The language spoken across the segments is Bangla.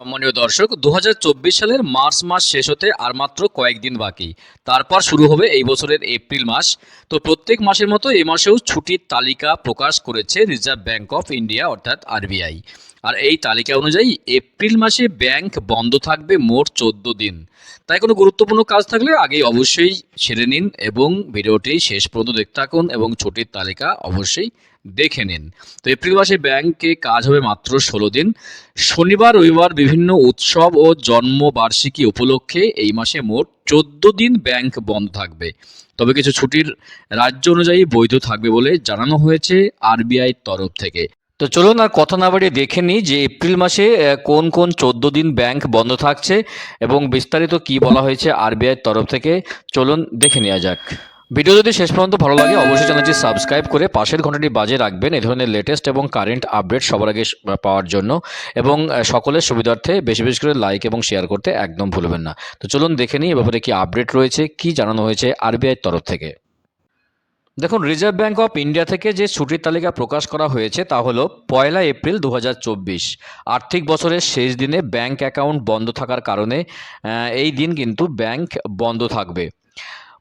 সম্মানীয় দর্শক দু হাজার চব্বিশ সালের মার্চ মাস শেষ হতে আর মাত্র কয়েকদিন বাকি। তারপর শুরু হবে এই বছরের এপ্রিল মাস। তো প্রত্যেক মাসের মতো এ মাসেও ছুটির তালিকা প্রকাশ করেছে রিজার্ভ ব্যাঙ্ক অফ ইন্ডিয়া, অর্থাৎ আরবিআই আর এই তালিকা অনুযায়ী এপ্রিল মাসে ব্যাংক বন্ধ থাকবে মোট চোদ্দ দিন। তাই কোনো গুরুত্বপূর্ণ কাজ থাকলে আগেই অবশ্যই সেরে নিন এবং ভিডিওটি শেষ পর্যন্ত দেখতে থাকুন এবং ছুটির তালিকা অবশ্যই দেখে নিন। তো এপ্রিল মাসে ব্যাংকে কাজ হবে মাত্র ষোলো দিন। শনিবার, রবিবার বিভিন্ন উৎসব ও জন্মবার্ষিকী উপলক্ষে এই মাসে মোট চোদ্দ দিন ব্যাংক বন্ধ থাকবে। তবে কিছু ছুটির রাজ্য অনুযায়ী বৈধ থাকবে বলে জানানো হয়েছে আরবিআই তরফ থেকে। তো চলুন আর কথা না বাড়িয়ে দেখে নিই যে এপ্রিল মাসে কোন কোন চোদ্দ দিন ব্যাংক বন্ধ থাকছে এবং বিস্তারিত কি বলা হয়েছে আরবিআই তরফ থেকে। চলুন দেখে নেওয়া যাক। ভিডিও যদি শেষ পর্যন্ত ভালো লাগে, অবশ্যই চ্যানেলটি সাবস্ক্রাইব করে পাশের ঘন্টাটি বাজে রাখবেন এ ধরনের লেটেস্ট এবং কারেন্ট আপডেট সবার আগে পাওয়ার জন্য এবং সকলের সুবিধার্থে বেশি বেশি করে লাইক এবং শেয়ার করতে একদম ভুলবেন না। তো চলুন দেখে নিই এ ব্যাপারে কি আপডেট রয়েছে, কি জানানো হয়েছে আরবিআই তরফ থেকে। দেখুন রিজার্ভ ব্যাঙ্ক অফ ইন্ডিয়া থেকে যে ছুটির তালিকা প্রকাশ করা হয়েছে তা হলো পয়লা এপ্রিল দু হাজার চব্বিশ। আর্থিক বছরের শেষ দিনে ব্যাংক অ্যাকাউন্ট বন্ধ থাকার কারণে এই দিন কিন্তু ব্যাংক বন্ধ থাকবে।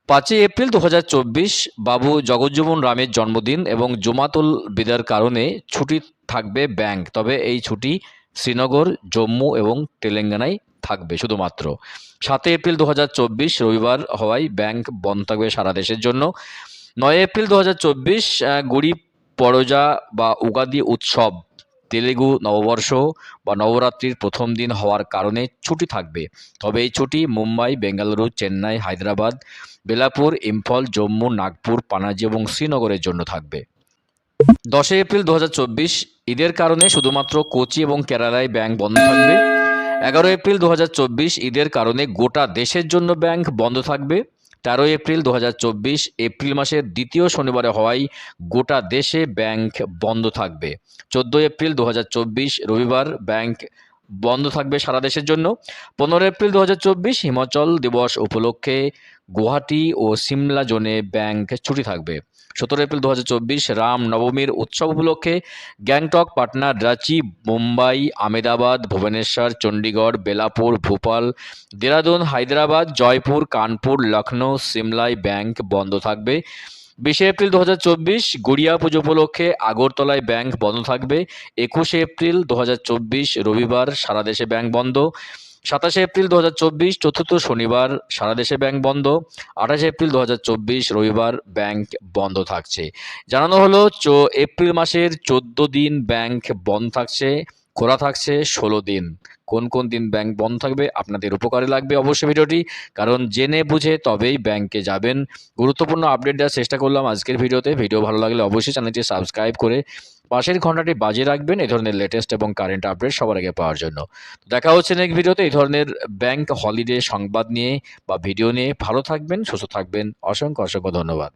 পাঁচই এপ্রিল দু হাজার চব্বিশ, বাবু জগজ্জীবন রামের জন্মদিন এবং জুমাতুল বিদার কারণে ছুটি থাকবে ব্যাংক। তবে এই ছুটি শ্রীনগর, জম্মু এবং তেলেঙ্গানায় থাকবে শুধুমাত্র। সাতই এপ্রিল দু হাজার চব্বিশ রবিবার হওয়ায় ব্যাংক বন্ধ থাকবে সারা দেশের জন্য। নয় এপ্রিল দু হাজার চব্বিশ গুড়ি পড়জা বা উগাদি উৎসব তেলেগু নববর্ষ বা নবরাত্রির প্রথম দিন হওয়ার কারণে ছুটি থাকবে। তবে এই ছুটি মুম্বাই, বেঙ্গালুরু, চেন্নাই, হায়দ্রাবাদ, বেলাপুর, ইম্ফল, জম্মু, নাগপুর, পানাজি এবং শ্রীনগরের জন্য থাকবে। দশই এপ্রিল দু হাজার চব্বিশ, ঈদের কারণে শুধুমাত্র কোচি এবং কেরালায় ব্যাংক বন্ধ থাকবে। এগারো এপ্রিল দু হাজার চব্বিশ, ঈদের কারণে গোটা দেশের জন্য ব্যাংক বন্ধ থাকবে। তেরোই এপ্রিল দু হাজার চব্বিশ এপ্রিল মাসের দ্বিতীয় শনিবারে হওয়ায় গোটা দেশে ব্যাংক বন্ধ থাকবে। চোদ্দোই এপ্রিল দু হাজার চব্বিশ রবিবার ব্যাংক বন্ধ থাকবে সারা দেশের জন্য। পনেরো এপ্রিল দু হাজার চব্বিশ হিমাচল দিবস উপলক্ষে গুয়াহাটি ও সিমলা জোনে ব্যাংক ছুটি থাকবে। সতেরো এপ্রিল দুহাজার চব্বিশ রাম নবমীর উৎসব উপলক্ষে গ্যাংটক, পাটনা, রাঁচি, মুম্বাই আমেদাবাদ ভুবনেশ্বর, চণ্ডীগড়, বেলাপুর, ভোপাল, দেরাদুন, হায়দ্রাবাদ, জয়পুর, কানপুর লখনৌ সিমলায় ব্যাংক বন্ধ থাকবে। বিশে এপ্রিল দু গড়িয়া পুজো উপলক্ষে আগরতলায় ব্যাংক বন্ধ থাকবে। একুশে এপ্রিল দু হাজার চব্বিশ রবিবার সারা দেশে ব্যাংক বন্ধ। সাতাশে এপ্রিল দু হাজার চব্বিশ চতুর্থ শনিবার সারা দেশে ব্যাংক বন্ধ। আঠাশে এপ্রিল দু হাজার চব্বিশ রবিবার ব্যাংক বন্ধ থাকছে। জানানো হলো, চো এপ্রিল মাসের চোদ্দ দিন ব্যাংক বন্ধ থাকছে। খোলা থাকছে ষোলো দিন। কোন কোন দিন ব্যাংক বন্ধ থাকবে আপনাদের উপকারে লাগবে অবশ্যই ভিডিওটি। কারণ জেনে বুঝে তবেই ব্যাংকে যাবেন। গুরুত্বপূর্ণ আপডেট দেওয়ার চেষ্টা করলাম আজকের ভিডিওতে। ভিডিও ভালো লাগলে অবশ্যই চ্যানেলটি সাবস্ক্রাইব করে পাশের ঘন্টাটি বাজে রাখবেন এই ধরনের লেটেস্ট এবং কারেন্ট আপডেট সবার আগে পাওয়ার জন্য। দেখা হচ্ছে নেক্সট ভিডিওতে এই ধরনের ব্যাংক হলিডে সংবাদ নিয়ে বা ভিডিও নিয়ে। ভালো থাকবেন, সুস্থ থাকবেন। অসংখ্য অসংখ্য ধন্যবাদ।